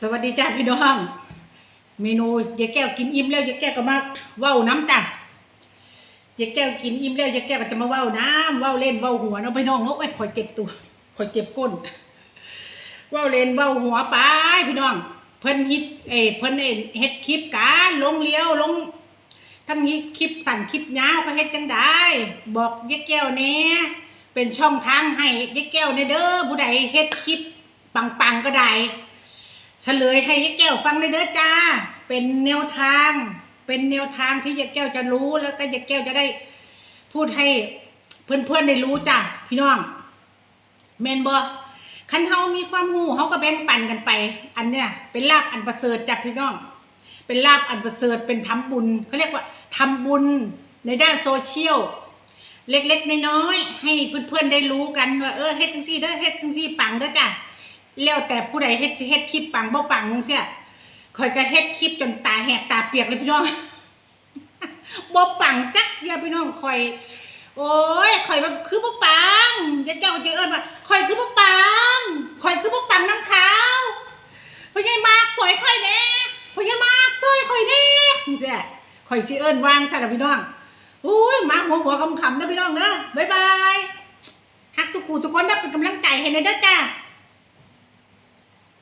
สวัสดีจ้าพี่น้องเมนูยายแก้วกินอิ่มแล้วยายแก้วก็มาว้าวน้ำจ้ะยายแก้วกินอิ่มแล้วยายแก้วก็จะมาว้าน้ำว้าวเล่นว้าวหัวเนาะพี่น้องเนาะโอ้ยคอยเจ็บตัวคอยเจ็บก้นว้าวเล่นว้าวหัวไปพี่น้อง เพิ่นฮิตเอยเพิ่นเอยเฮ็ดคลิปการลงเลี้ยวลงทั้งนี้คลิปสั่นคลิปยาวก็เฮ็ดจังได้บอกยายแก้วแหน่เป็นช่องทางให้ยายแก้วในเด้อผู้ใดเฮ็ดคลิปปังๆก็ได้ เฉลยให้ยายแก้วฟังเลยเด้อจ้า เป็นแนวทาง เป็นแนวทางที่ยายแก้วจะรู้แล้วก็ยายแก้วจะได้พูดให้เพื่อนๆได้รู้จ้ะพี่น้องแมนบอคันเฮามีความรู้เฮาก็แบ่งปันกันไป อันเนี้ยเป็นลาบอันประเสริฐจ้ะพี่น้อง เป็นลาบอันประเสริฐเป็นทำบุญเขาเรียกว่าทำบุญในด้านโซเชียลเล็กๆน้อยๆให้เพื่อนๆได้รู้กันว่าเออเฮ็ดจังซี่เด้อเฮ็ดจังซี่ปังเด้อจ้ะ แล้วแต่ผู้ใดเฮ็ดเฮ็ดคลิปปังบ่ปังจังซี่ข่อยก็เฮ็ดคลิปจนตาแหกตาเปียกเลยพี่น้องบ่ปังจักเทียพี่น้องข่อย โอ้ยข่อยแบบคือบ่ปังยายเจ้าจะเอิ้นว่าข่อยคือบ่ปังข่อยคือบ่ปังน้ำขาวพ่อใหญ่มากสวยข่อยแน่พ่อใหญ่มากสวยข่อยแน่จังซี่ข่อยสิเอิ้นวางซะล่ะพี่น้องโอ้ยมาหัวหัวคำๆนะพี่น้องเด้อบ๊ายบายฮักทุกูทุกคนเด้เป็นกำลังใจให้ในเด้อจ้า